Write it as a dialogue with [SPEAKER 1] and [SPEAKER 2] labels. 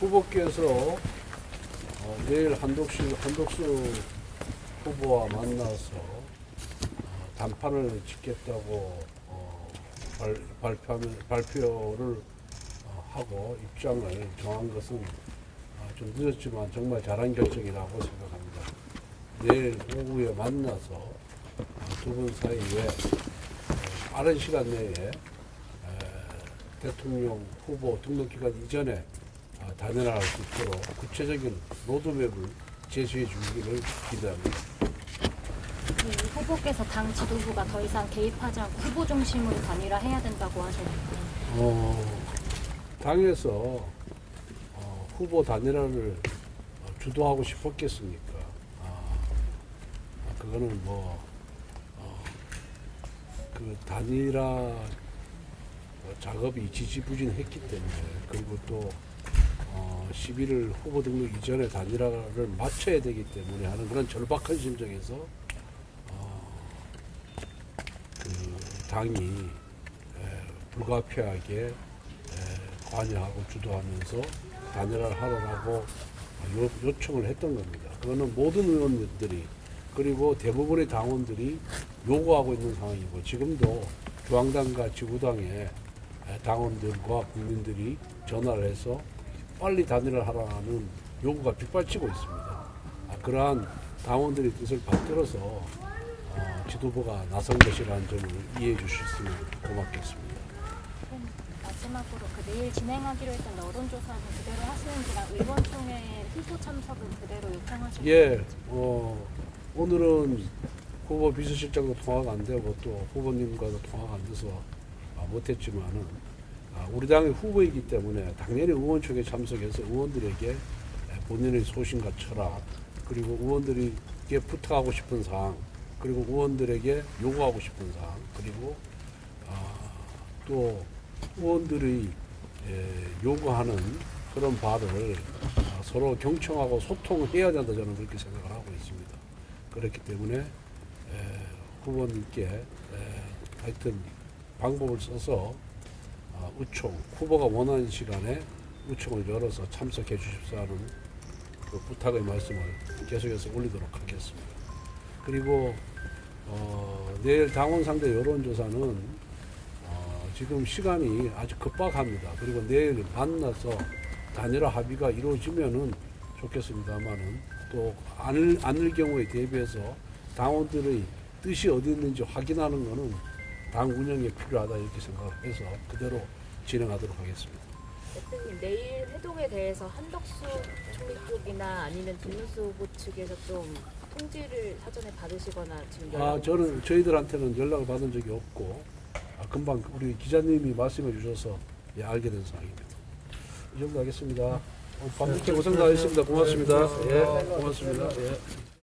[SPEAKER 1] 후보께서 어, 내일 한독수, 한독수 후보와 만나서 어, 단판을 짓겠다고 어, 발, 발표하면, 발표를 어, 하고 입장을 정한 것은 어, 좀 늦었지만 정말 잘한 결정이라고 생각합니다. 내일 오후에 만나서 어, 두분 사이에 어, 빠른 시간 내에 에, 대통령 후보 등록 기간 이전에 아, 단연할 수 있도록 구체적인 로드맵을 제시해 주기를 기대합니다.
[SPEAKER 2] 그 후보께서 당 지도부가 더 이상 개입하지 않고 후보 중심으로 단일화해야 된다고 하셨는데
[SPEAKER 1] 어, 당에서 어, 후보 단일화를 어, 주도하고 싶었겠습니까? 아, 그거는 뭐, 어, 그 단일화 어, 작업이 지지부진했기 때문에 그리고 또 어, 11월 후보 등록 이전에 단일화를 마쳐야 되기 때문에 하는 그런 절박한 심정에서 어, 그 당이 에, 불가피하게 에, 관여하고 주도하면서 단일화를 하라고 요, 요청을 했던 겁니다. 그거는 모든 의원들이 그리고 대부분의 당원들이 요구하고 있는 상황이고 지금도 중앙당과 지구당의 에, 당원들과 국민들이 전화를 해서 빨리 단일화를 하라는 요구가 빗발치고 있습니다. 아, 그러한 당원들의 뜻을 받들어서 어, 지도부가 나선 것이라는 점을 이해해 주셨으면 고맙겠습니다.
[SPEAKER 2] 마지막으로 그 내일 진행하기로 했던 여론조사는 그대로 하시는지랑 의원총회 후보 참석은 그대로 요청하시는
[SPEAKER 1] 예, 어, 오늘은 후보 비서실장도 통화가 안 되고 또 후보님과도 통화가 안 돼서 아, 못했지만은 아, 우리 당의 후보이기 때문에 당연히 의원총회 참석해서 의원들에게 본인의 소신과 철학 그리고 의원들에게 부탁하고 싶은 사항 그리고 의원들에게 요구하고 싶은 사항 그리고 아, 또 의원들이 에, 요구하는 그런 바를 아, 서로 경청하고 소통을 해야 된다 저는 그렇게 생각을 하고 있습니다. 그렇기 때문에 에, 후보님께 에, 하여튼 방법을 써서 아, 우총 후보가 원하는 시간에 우총을 열어서 참석해 주십사 하는 그 부탁의 말씀을 계속해서 올리도록 하겠습니다. 그리고 어, 내일 당원 상대 여론조사는 어, 지금 시간이 아주 급박합니다. 그리고 내일 만나서 단일화 합의가 이루어지면은 좋겠습니다만은 또 않을, 않을 경우에 대비해서 당원들의 뜻이 어디 있는지 확인하는 것은 당 운영에 필요하다 이렇게 생각을 해서 그대로 진행하도록 하겠습니다.
[SPEAKER 3] 대표님 내일 회동에 대해서 한덕수 총리 쪽이나 아니면 김문수 후보 측에서 좀 통지를 사전에 받으시거나 지금
[SPEAKER 1] 아, 저는 저희들한테는 연락을 받은 적이 없고 아, 금방 우리 기자님이 말씀해 주셔서 예, 알게 된 상황입니다. 이 정도 하겠습니다. 어, 밤늦게 고생 다하셨습니다. 고맙습니다. 예, 고맙습니다. 예.